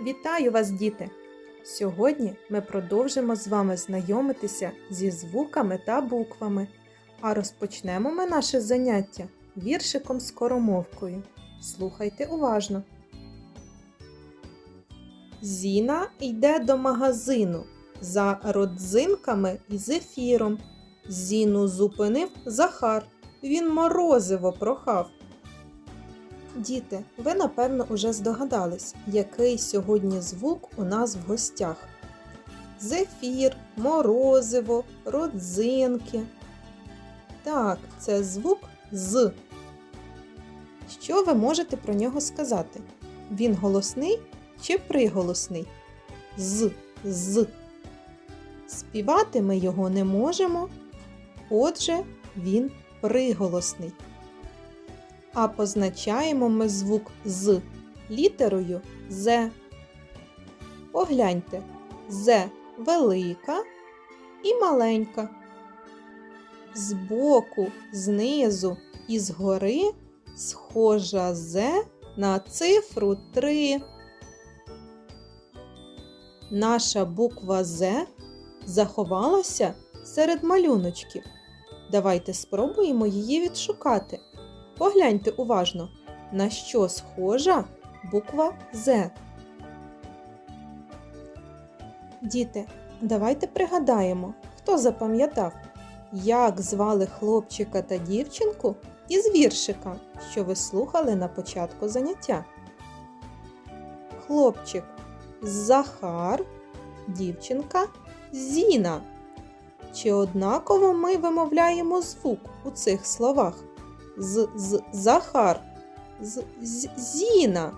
Вітаю вас, діти! Сьогодні ми продовжимо з вами знайомитися зі звуками та буквами, а розпочнемо ми наше заняття віршиком скоромовкою. Слухайте уважно. Зіна йде до магазину за родзинками і зефіром. Зіну зупинив Захар. Він морозиво прохав. Діти, ви напевно уже здогадались, який сьогодні звук у нас в гостях. Зефір, морозиво, родзинки. Так, це звук з. Що ви можете про нього сказати? Він голосний чи приголосний? З, з. Співати ми його не можемо, отже, він приголосний. А позначаємо ми звук з літерою З. Погляньте, З велика і маленька. Збоку, знизу і згори схожа З на цифру 3. Наша буква З заховалася серед малюночків. Давайте спробуємо її відшукати. Погляньте уважно, на що схожа буква З. Діти, давайте пригадаємо, хто запам'ятав, як звали хлопчика та дівчинку із віршика, що ви слухали на початку заняття. Хлопчик Захар, дівчинка Зіна. Чи однаково ми вимовляємо звук у цих словах? З, з Захар, з, з Зіна.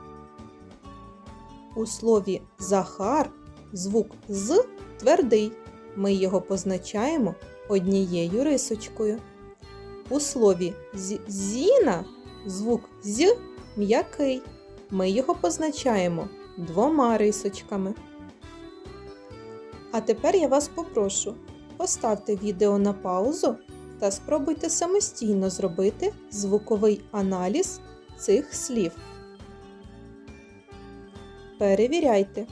У слові Захар звук з твердий. Ми його позначаємо однією рисочкою. У слові з- Зіна звук з м'який. Ми його позначаємо двома рисочками. А тепер я вас попрошу, поставте відео на паузу та спробуйте самостійно зробити звуковий аналіз цих слів. Перевіряйте.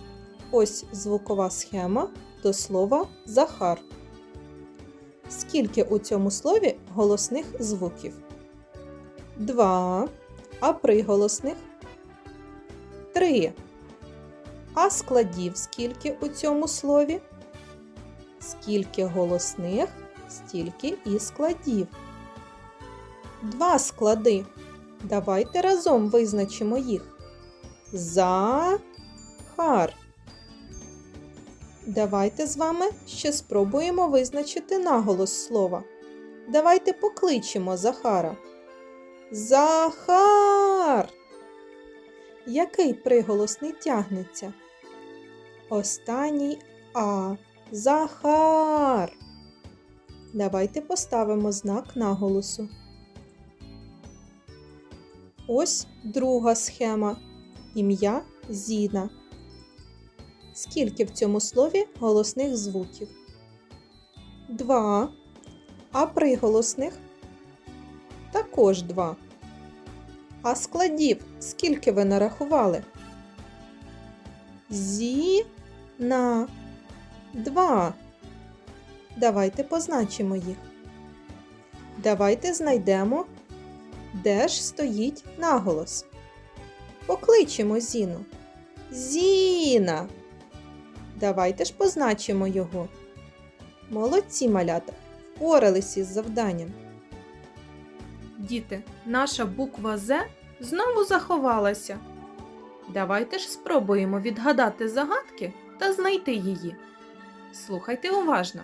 Ось звукова схема до слова Захар. Скільки у цьому слові голосних звуків? Два. А приголосних? Три. А складів скільки у цьому слові? Скільки голосних стільки і складів. Два склади. Давайте разом визначимо їх. Захар. Давайте з вами ще спробуємо визначити наголос слова. Давайте покличемо Захара. Захар. Який приголосний тягнеться? Останній А. Захар. Давайте поставимо знак наголосу. Ось друга схема. Ім'я Зіна. Скільки в цьому слові голосних звуків? Два. А приголосних? Також два. А складів скільки ви нарахували? Зіна. Два. Давайте позначимо їх. Давайте знайдемо, де ж стоїть наголос. Покличемо Зіну. Зіна. Давайте ж позначимо його. Молодці малята впорались із завданням. Діти, наша буква З знову заховалася. Давайте ж спробуємо відгадати загадки та знайти її. Слухайте уважно.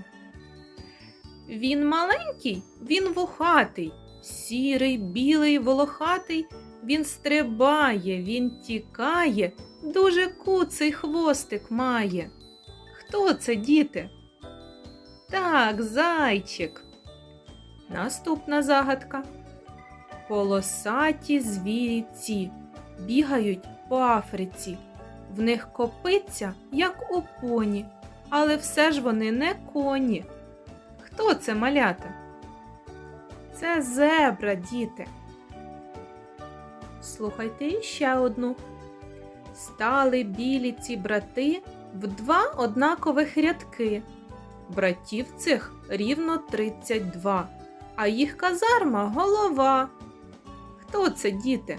Він маленький, він вухатий, сірий, білий, волохатий. Він стрибає, він тікає, дуже куций хвостик має. Хто це, діти? Так, зайчик. Наступна загадка. Полосаті звіріці бігають по Африці. В них копиться, як у поні, але все ж вони не коні. Хто це малята? Це зебра, діти. Слухайте іще одну. Стали білі ці брати в два однакових рядки. Братів цих рівно 32, а їх казарма голова. Хто це, діти?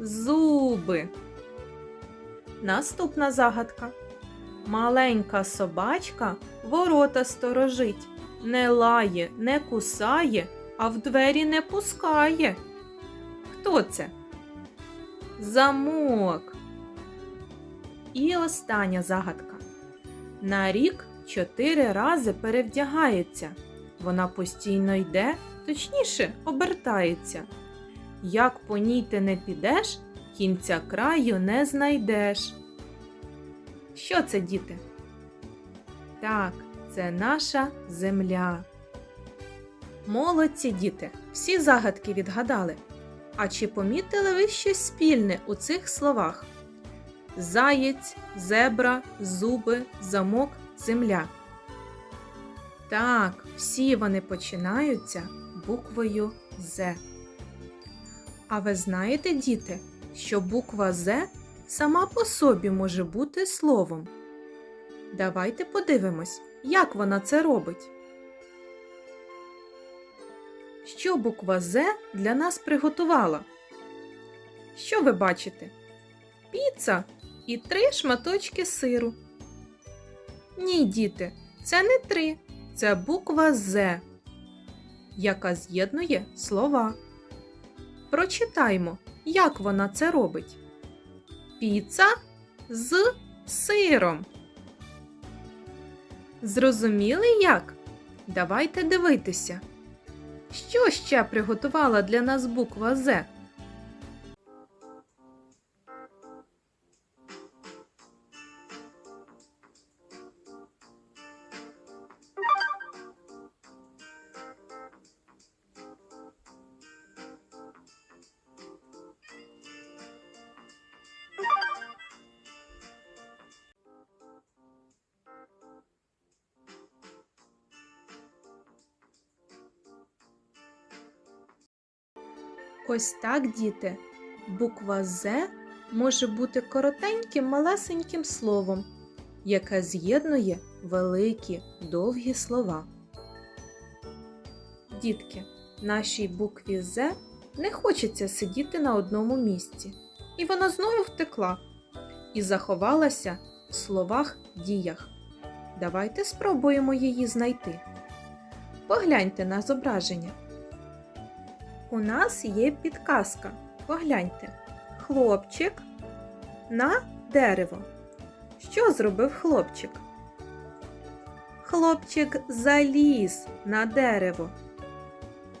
Зуби. Наступна загадка. Маленька собачка ворота сторожить, не лає, не кусає, а в двері не пускає. Хто це? Замок. І остання загадка. На рік чотири рази перевдягається. Вона постійно йде, точніше обертається. Як по ній ти не підеш, кінця краю не знайдеш. Що це, діти? Так, це наша земля. Молодці діти, всі загадки відгадали. А чи помітили ви щось спільне у цих словах? Заєць, зебра, зуби, замок, земля. Так, всі вони починаються буквою З. А ви знаєте, діти, що буква З сама по собі може бути словом? Давайте подивимось, як вона це робить. Що буква З для нас приготувала? Що ви бачите? Піца і три шматочки сиру. Ні, діти, це не три, це буква З, яка з'єднує слова. Прочитаймо, як вона це робить. Піца з сиром. Зрозуміли як? Давайте дивитися. Що ще приготувала для нас буква З? Ось так, діти, буква З може бути коротеньким малесеньким словом, яке з'єднує великі довгі слова. Дітки, нашій букві З не хочеться сидіти на одному місці, і вона знову втекла і заховалася в словах діях. Давайте спробуємо її знайти. Погляньте на зображення. У нас є підказка. Погляньте. Хлопчик на дерево. Що зробив хлопчик? Хлопчик заліз на дерево.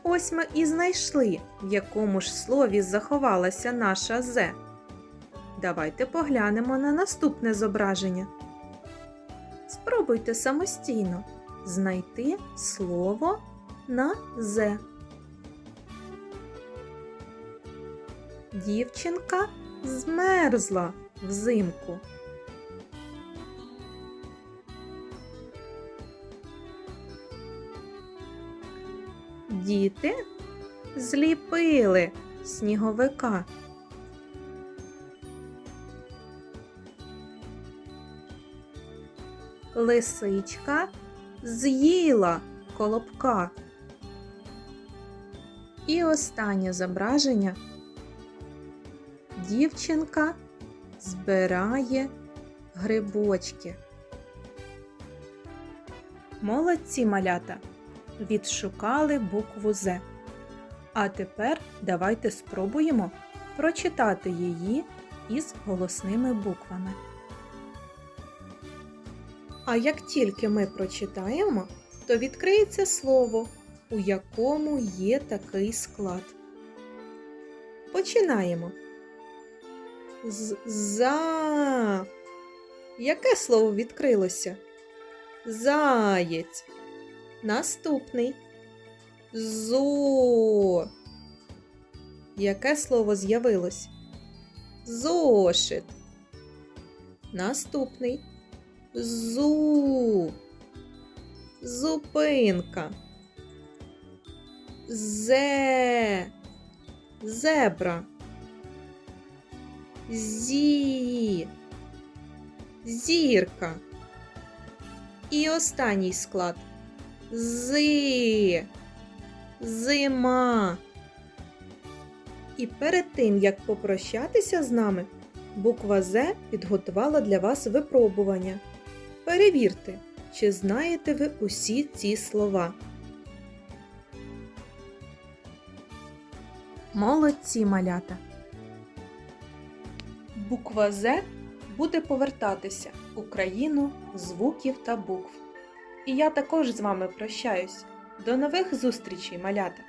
Ось ми і знайшли, в якому ж слові заховалася наша З. Давайте поглянемо на наступне зображення. Спробуйте самостійно знайти слово на З. Дівчинка змерзла взимку. Діти зліпили сніговика. Лисичка з'їла колобка. І останнє зображення дівчинка збирає грибочки. Молодці малята відшукали букву З. А тепер давайте спробуємо прочитати її із голосними буквами. А як тільки ми прочитаємо, то відкриється слово, у якому є такий склад. Починаємо. З- За. Яке слово відкрилося? Заєць. Наступний. Зо. Яке слово з'явилось? Зошит. Наступний. Зу. Зупинка. Зе. Зебра. Зі. Зірка. І останній склад. Зи. Зима. І перед тим, як попрощатися з нами, буква З підготувала для вас випробування. Перевірте, чи знаєте ви усі ці слова. Молодці малята! Буква З буде повертатися у країну звуків та букв. І я також з вами прощаюсь. До нових зустрічей, малята!